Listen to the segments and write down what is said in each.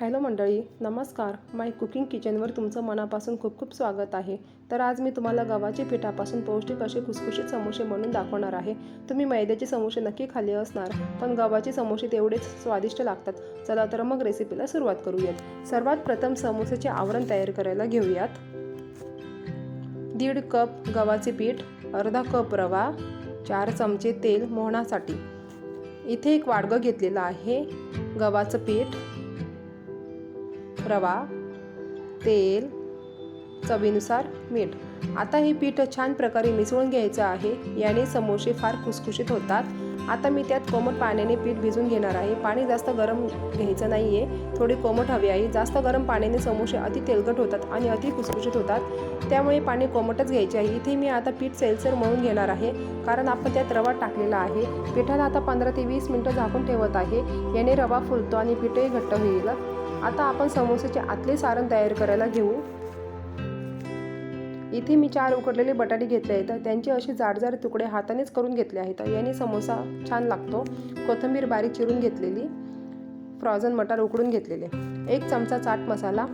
Hello मंडळी नमस्कार. माय cooking किचनवर तुमचं मनापासून खूप खूप स्वागत आहे. तर आज मी तुम्हाला गव्हाच्या पिठापासून पौष्टिक असे खुसखुशीत समोसे म्हणून दाखवणार आहे. तुम्ही मैद्याचे समोसे नक्की खाल्ले असणार पण गव्हाचे समोसे तेवढेच स्वादिष्ट लागतात. चला तर मग रेसिपीला सुरुवात करूयात. सर्वात प्रथम समोसेचे आवरण तयार करायला घेऊयात. दीड कप गव्हाचे पीठ अर्धा कप रवा चार चमचे तेल मोहनासाठी. इथे एक वाडगं घेतलेलं आहे गव्हाचं पीठ. रवा तेल चवीनुसार मीठ. आता हे पीठ छान प्रकारे मिसळून घ्यायचं आहे. याने समोसे फार खुसखुशीत होतात. आता मी त्यात कोमट पाण्याने पीठ भिजून घेणार आहे. पाणी जास्त गरम घ्यायचं नाही आहे थोडी कोमट हवी आहे. जास्त गरम पाण्याने समोसे अति तेलकट होतात आणि अति खुसखुशीत होतात. त्यामुळे पाणी कोमटच घ्यायचे आहे. इथे मी आता पीठ सेलसर मळून घेणार आहे. कारण आपण त्यात रवा टाकलेला आहे. पिठाला आता पंधरा ते वीस मिनटं झाकून ठेवत आहे. याने रवा फुलतो आणि पीठही घट्ट होईल. आता आपण समोसेचे आतले सारण तयार करायला घेऊ. इथे मी चार उकडलेले बटाटे घेतले आहेत. त्यांचे असे जाडजाड तुकडे हातानेच करून घेतले आहेत. याने समोसा छान लागतो. कोथिंबीर बारीक चिरून घेतलेली. फ्रॉझन मटार उकडून घेतलेले. एक चमचा चाट मसाला.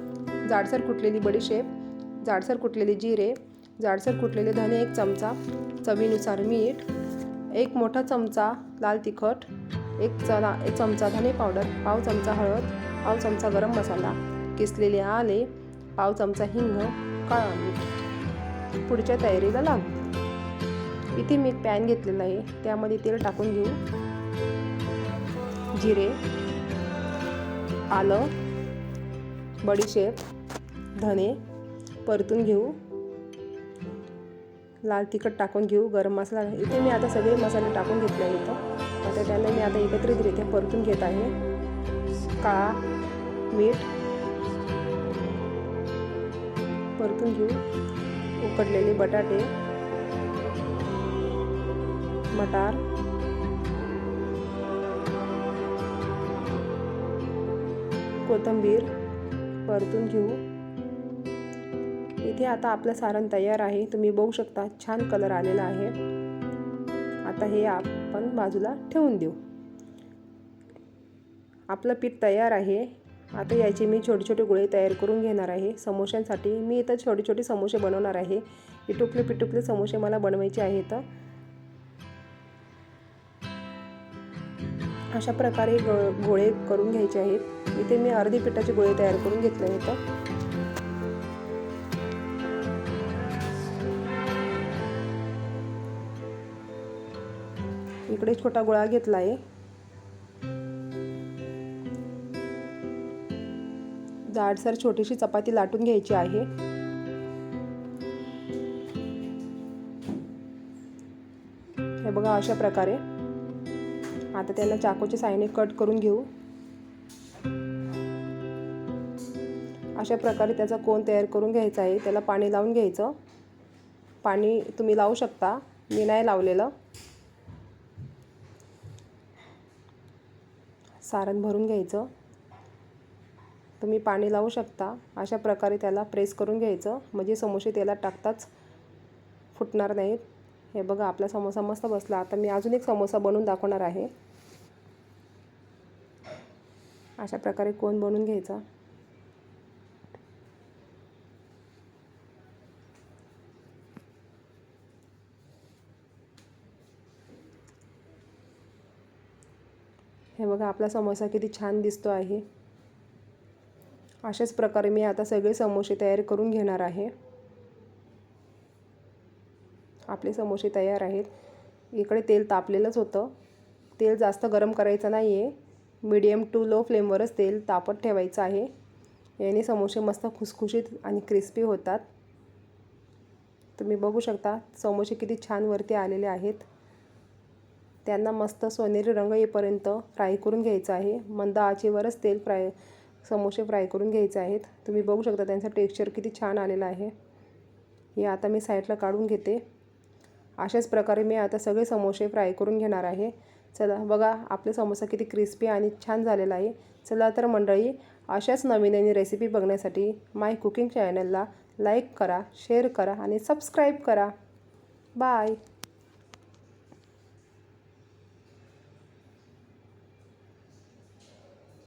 जाडसर कुटलेली बडीशेप जाडसर कुटलेले जिरे. जाडसर कुटलेले धने एक चमचा. चवीनुसार मीठ. एक मोठा चमचा लाल तिखट. एक चला एक चमचा धने पावडर. पाव चमचा हळद. पाव चमचा गरम मसाला किसलेले आले पाव चमचा हिंग काळा मीठ. पुढच्या तयारीला लागू. इथे मी पॅन घेतलेला आहे त्यामध्ये तेल टाकून घेऊ. जिरे आलं बडीशेप धने परतून घेऊ. लाल तिखट टाकून घेऊ गरम मसाला. इथे मी आता सगळे मसाले टाकून घेतले आहेत. आता त्याला मी आता एकत्रितरित्या परतून घेत आहे. काळा मीठ परतून घेऊ. उकडलेले बटाटे मटार कोथिंबीर परतून घेऊ. इथे आता आपलं सारण तयार आहे. तुम्ही बघू शकता छान कलर आलेला आहे. आता हे आपण बाजूला ठेवून देऊ. आपलं पीठ तयार आहे. आता याचे मी छोटे छोटे गोळे तयार करून घेणार आहे. समोश्यांसाठी मी इथं छोटे छोटे समोसे बनवणार आहे. इटुकले पिटुकले समोसे मला बनवायचे आहेत. अशा प्रकारे ग गोळे करून घ्यायचे आहेत. इथे मी अर्धी पिठाचे गोळे तयार करून घेतले आहेत. इकडे छोटा गोळा घेतला आहे. जाडसर छोटीशी चपाती लाटून घ्यायची आहे. हे बघा अशा प्रकारे. आता त्याला चाकूच्या साईने कट करून घेऊ. अशा प्रकारे त्याचा कोण तयार करून घ्यायचा आहे त्याला पाणी लावून घ्यायचं. पाणी तुम्ही लावू शकता. मी नाही लावलेलं. सारण भरून घ्यायचं. तुम्ही पाणी लावू शकता. अशा प्रकारे त्याला प्रेस करून घ्यायचं. म्हणजे समोसे तेलात टाकताच फुटणार नाहीत. हे बघा आपला समोसा मस्त बसला. आता मी अजून एक समोसा बनवून दाखवणार आहे. अशा प्रकारे कोण बनवून घ्यायचा? हे बघा आपला समोसा किती छान दिसतो आहे. अशाच प्रकारे मी आता सगळे समोसे तयार करून घेणार आहे. आपले समोसे तयार आहेत. इकडे तेल तापलेलंच होतं. तेल जास्त गरम करायचं नाही आहे मीडियम टू लो फ्लेमवरच तेल तापत ठेवायचं आहे. याने समोसे मस्त खुसखुशीत आणि क्रिस्पी होतात. तुम्ही बघू शकता समोसे किती छान वरती आलेले आहेत. त्यांना मस्त सोनेरी रंग येईपर्यंत फ्राय करून घ्यायचं आहे. मंद आचेवरच तेल फ्राय समोसे फ्राय करून घ्यायचे आहेत. तुम्ही बघू शकता त्यांचा टेक्स्चर किती छान आलेला आहे. हे आता मी साईडला काढून घेते. अशाच प्रकारे मी आता सगळे समोसे फ्राय करून घेणार आहे. चला बघा आपले समोसा किती क्रिस्पी आणि छान झालेला आहे. चला तर मंडळी अशाच नवीन नवीन रेसिपी बघण्यासाठी माय कुकिंग चॅनलला लाईक करा शेअर करा आणि सबस्क्राईब करा. बाय.